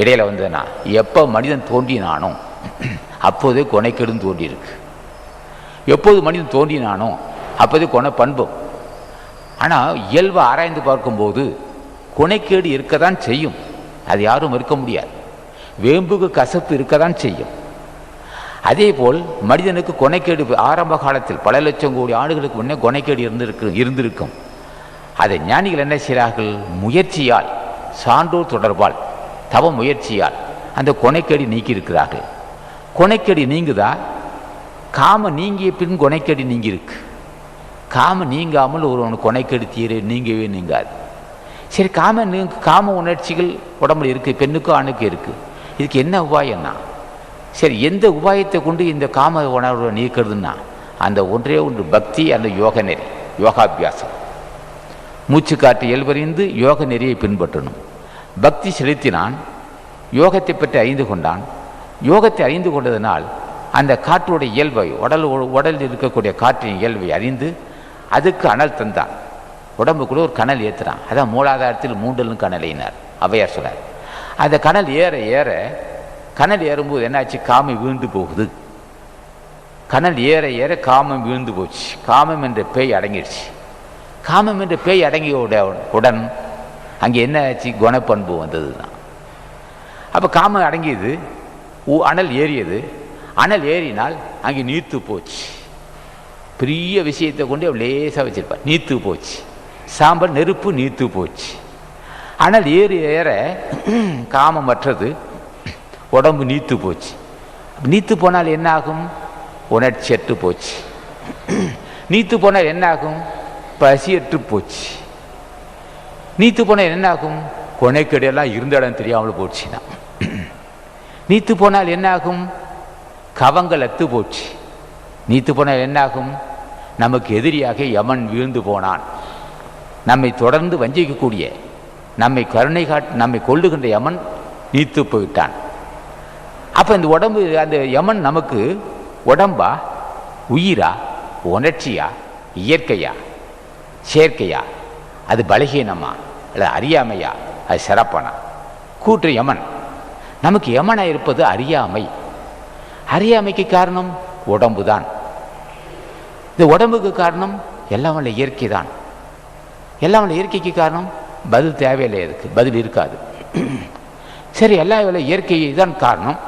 இடையில் வந்ததுன்னா எப்போ மனிதன் தோன்றினானோ அப்போதே கொனைக்கெடும் தோன்றியிருக்கு. எப்போது மனிதன் தோன்றினானோ அப்போதே கொனை பண்பும் ஆனால் இயல்பை ஆராய்ந்து பார்க்கும்போது கொனைக்கேடு இருக்க தான் செய்யும். அது யாரும் இருக்க முடியாது. வேம்புக்கு கசப்பு இருக்க தான் செய்யும். அதே போல் மனிதனுக்கு கொனைக்கேடு ஆரம்ப காலத்தில் பல லட்சம் கோடி ஆண்டுகளுக்கு முன்னே கொனைக்கேடு இருந்திருக்கு இருந்திருக்கும். அதை ஞானிகள் என்ன செய்கிறார்கள்? முயற்சியால் சான்றோர் தொடர்பால். தவ முயற்சியால் அந்த கொனைக்கடி நீக்கி இருக்கிறார்கள் நீங்குதா காம நீங்கிய பின் கொனைக்கடி நீங்கியிருக்கு. காம நீங்காமல் ஒருவன் கொனைக்கடி தீர நீங்கவே நீங்காது. சரி காம நீ காம உணர்ச்சிகள் உடம்புல இருக்குது பெண்ணுக்கும் ஆணுக்கும் இருக்குது இதுக்கு என்ன உபாயம்னா சரி எந்த உபாயத்தை கொண்டு இந்த காம உணர்வை நீக்கிறதுன்னா அந்த ஒன்றே ஒன்று பக்தி அந்த யோக நெறி யோகாபியாசம். மூச்சு காற்று இயல்பறிந்து யோக நெறியை பின்பற்றணும். பக்தி செலுத்தினான் யோகத்தை பற்றி அறிந்து கொண்டான். யோகத்தை அறிந்து கொண்டதனால் அந்த காற்றுடைய இயல்பை உடல் உடலில் இருக்கக்கூடிய காற்றின் இயல்பை அறிந்து அதுக்கு அனல் தந்தான். உடம்புக்குள்ள ஒரு கனல் ஏற்றுறான் அதான் மூலாதாரத்தில் மூண்டலும் கனலினார் அவையார் சொன்னார் அந்த கனல் ஏற ஏற கனல் ஏறும்போது என்னாச்சு? காமம் வீழ்ந்து போகுது. கனல் ஏற ஏற காமம் வீழ்ந்து போச்சு. காமம் என்ற பேய் அடங்கிடுச்சு. காமம் என்ற பேய் அடங்கிய உடன் அங்கே என்ன ஆச்சு? குணப்பண்பு வந்தது தான் அப்போ காமம் அடங்கியது உ- அனல் ஏறியது. அனல் ஏறினால் அங்கே நீத்து போச்சு. பெரிய விஷயத்தை கொண்டு அவள் லேசாக வச்சிருப்பார் நீத்து போச்சு. சாம்பல் நெருப்பு நீத்து போச்சு. அனல் ஏறி ஏற காமமற்றது. உடம்பு நீத்து போச்சு. நீத்து போனால் என்ன ஆகும் உணர்ச்சியற்று போச்சு. நீத்து போனால் என்ன ஆகும் பசியற்று போச்சு. நீத்து போனால் என்ன ஆகும் கொனைக்கடையெல்லாம் இருந்த இடம் தெரியாமல் போச்சுன்னா நீத்து போனால் என்ன ஆகும் கவங்கள் அத்து போச்சு. நீத்து போனால் என்ன ஆகும் நமக்கு எதிரியாக யமன் வீழ்ந்து போனான். நம்மை தொடர்ந்து வஞ்சிக்கக்கூடிய நம்மை கருணை காட் நம்மை கொள்ளுகின்ற யமன் நீத்து போயிட்டான் அப்போ இந்த உடம்பு அந்த யமன் நமக்கு உடம்பா உயிரா உணர்ச்சியா இயற்கையா செயற்கையா? அது பலகீனமா இல்லை அறியாமையா? அது சிறப்பானா? கூற்று யமன். நமக்கு யமனா இருப்பது அறியாமை. அறியாமைக்கு காரணம் உடம்பு தான் இந்த உடம்புக்கு காரணம் எல்லாம் உள்ள இயற்கை தான் எல்லாம் உள்ள இயற்கைக்கு காரணம் பதில் தேவையில்லை அதுக்கு பதில் இருக்காது. சரி எல்லா வேலை இயற்கை தான் காரணம்.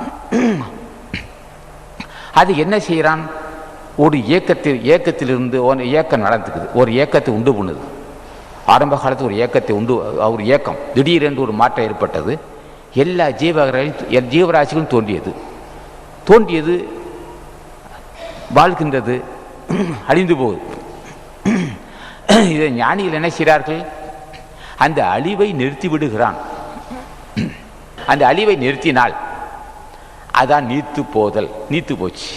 அது என்ன செய்கிறான் ஒரு இயக்கத்தில் இயக்கத்திலிருந்து ஒரு இயக்கம் நடந்துக்குது. ஒரு இயக்கத்தை உண்டு பண்ணுது. ஆரம்ப காலத்தில் ஒரு இயக்கத்தை உண்டு ஒரு இயக்கம் திடீரென்று ஒரு மாற்றம் ஏற்பட்டது. எல்லா ஜீவராசி ஜீவராசிகளும் தோன்றியது. தோன்றியது வாழ்கின்றது. அழிந்து போகுது. இதை ஞானிகள் என்ன செய்கிறார்கள்? அந்த அழிவை நிறுத்தி விடுகிறான். அந்த அழிவை நிறுத்தினால் அதான் நீத்து போதல் நீத்து போச்சு.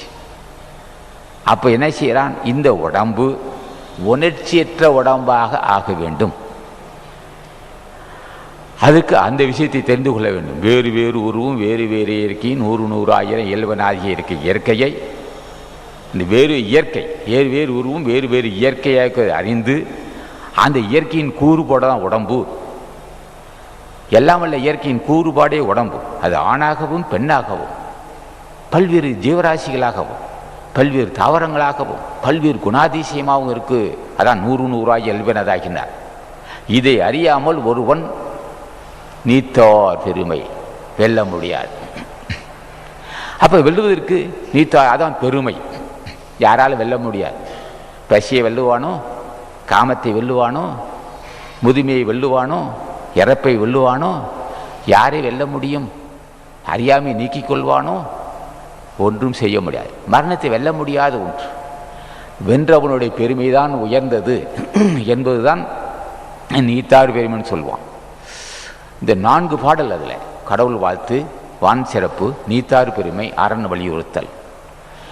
அப்போ என்ன செய்கிறான் இந்த உடம்பு உணர்ச்சியற்ற உடம்பாக ஆக வேண்டும். அதுக்கு அந்த விஷயத்தை தெரிந்து கொள்ள வேண்டும். வேறு வேறு உருவும் வேறு வேறு இயற்கையின் நூறு நூறு ஆயிரம் இயல்பனாகிய இயற்கை இயற்கையை இந்த வேறு இயற்கை வேறு வேறு உருவும் வேறு வேறு இயற்கையாக அறிந்து அந்த இயற்கையின் கூறுபாடு தான் உடம்பு. எல்லாம் வல்ல இயற்கையின் கூறுபாடே உடம்பு. அது ஆணாகவும் பெண்ணாகவும் பல்வேறு ஜீவராசிகளாகவும். பல்வேறு தாவரங்களாகவும் பல்வேறு குணாதிசயமாகவும் இருக்கு. அதான் நூறு நூறாய் எல்வினதாகினார் இதை அறியாமல் ஒருவன் நீத்தார் பெருமை. வெல்ல முடியாது. அப்போ வெல்லுவதற்கு நீத்தார் அதான் பெருமை. யாராலும் வெல்ல முடியாது? பசியை வெல்லுவானோ காமத்தை வெல்லுவானோ முதுமையை வெல்லுவானோ இறப்பை வெல்லுவானோ யாரை வெல்ல முடியும்? அறியாமை நீக்கிக் கொள்வானோ ஒன்றும் செய்ய முடியாது. மரணத்தை வெல்ல முடியாத ஒன்று. வென்றவனுடைய பெருமைதான் உயர்ந்தது என்பதுதான் நீத்தார் பெருமைன்னு சொல்லுவான். இந்த நான்கு பாடல் அதில் கடவுள் வாழ்த்து வான் சிறப்பு நீத்தார் பெருமை அரண் வலியுறுத்தல்.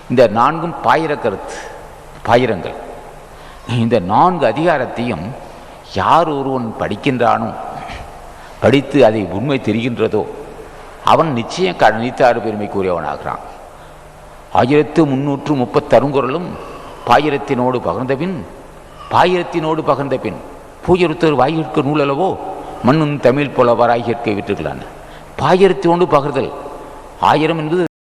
இந்த நான்கும் பாயிர கருத்து பாயிரங்கள். இந்த நான்கு அதிகாரத்தையும் யார் ஒருவன் படிக்கின்றானோ படித்து அதை உண்மை தெரிகின்றதோ அவன் நிச்சயம் க நீத்தாறு பெருமைக்குரியவனாகிறான். ஆயிரத்து முன்னூற்று முப்பத்தருங்குறளும் பாயிரத்தினோடு பகிர்ந்த பின் பாயிரத்தினோடு பகிர்ந்த பின் பூயருத்தர் வாயிற்கு நூலளவோ மண்ணும் தமிழ் புலவராய் கேட்க விட்டுக்கலான்னு பாயிரத்தினோடு ஒன்று பகிர்தல் ஆயிரம் என்பது